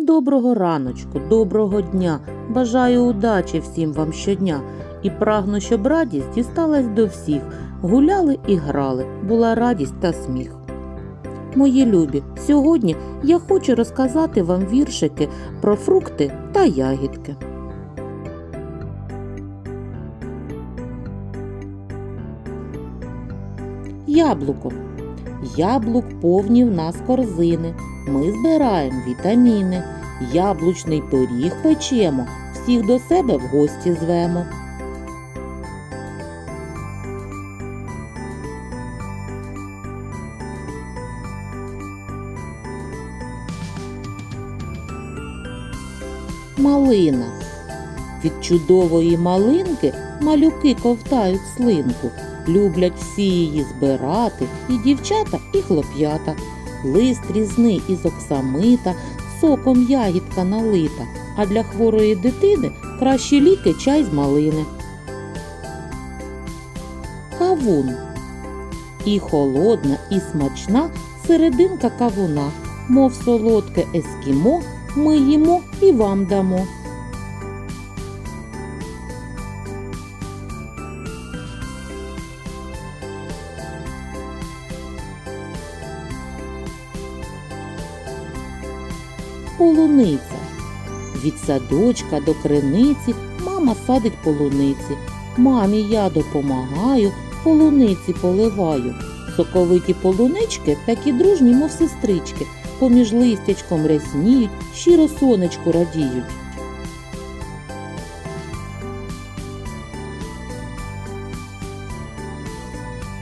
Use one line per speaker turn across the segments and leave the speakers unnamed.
Доброго раночку, доброго дня. Бажаю удачі всім вам щодня. І прагну, щоб радість дісталась до всіх. Гуляли і грали, була радість та сміх. Мої любі, сьогодні я хочу розказати вам віршики про фрукти та ягідки. Яблуко. Яблук повні в нас корзини. Ми збираємо вітаміни. Яблучний пиріг печемо, всіх до себе в гості звемо. Малина. Від чудової малинки малюки ковтають слинку. Люблять всі її збирати, і дівчата, і хлоп'ята. Лист різний із оксамита, соком ягідка налита, а для хворої дитини кращі ліки чай з малини. Кавун. І холодна, і смачна серединка кавуна, мов солодке ескімо, ми їмо і вам дамо. Полуниця. Від садочка до криниці мама садить полуниці. Мамі я допомагаю, полуниці поливаю. Соковиті полунички такі дружні, мов сестрички, поміж листячком рясніють, щиро сонечку радіють.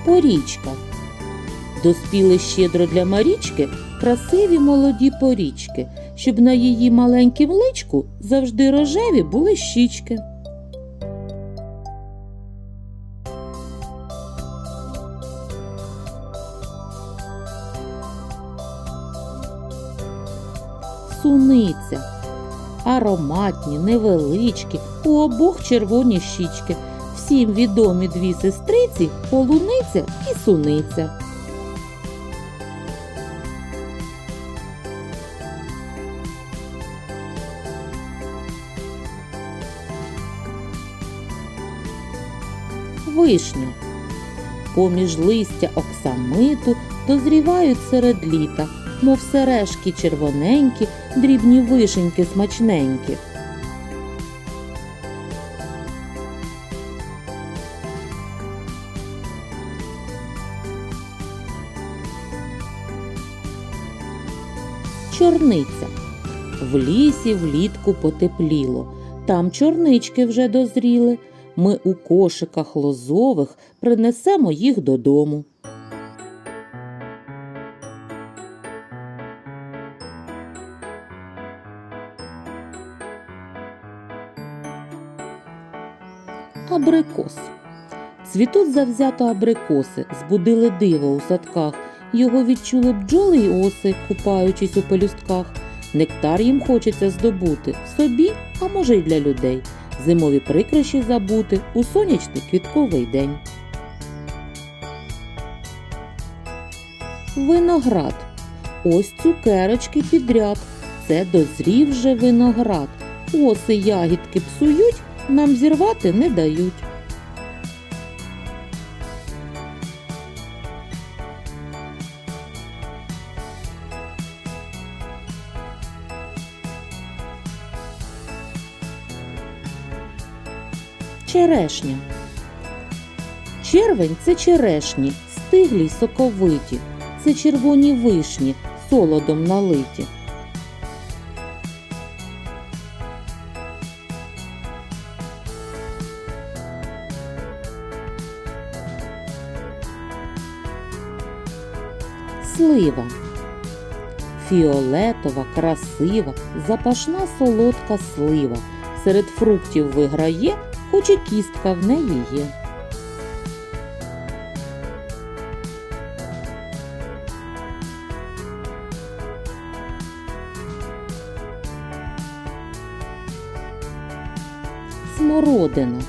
Порічка. Доспіли щедро для Марічки красиві молоді порічки, щоб на її маленькім личку завжди рожеві були щічки. Суниця. Ароматні, невеличкі, у обох червоні щічки. Всім відомі дві сестриці полуниця і суниця. Вишню. Поміж листя оксамиту дозрівають серед літа, мов сережки червоненькі, дрібні вишеньки смачненькі. Чорниця. В лісі влітку потепліло, там чорнички вже дозріли. Ми у кошиках лозових принесемо їх додому. Абрикос. Цвітуть завзято абрикоси, збудили диво у садках. Його відчули бджоли й оси, купаючись у пелюстках. Нектар їм хочеться здобути собі, а може й для людей зимові прикрощі забути у сонячний квітковий день. Виноград. Ось цукерочки підряд. Це дозрів же виноград. Оси ягідки псують, нам зірвати не дають. Черешня. Червень це черешні, стиглі й соковиті. Це червоні вишні, солодом налиті. Слива. Фіолетова, красива, запашна солодка слива. Серед фруктів виграє, хоч і кістка в неї є. Смородина.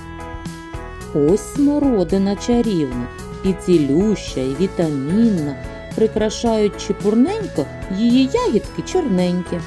Ось смородина чарівна, і цілюща, і вітамінна, прикрашають чепурненько її ягідки чорненькі.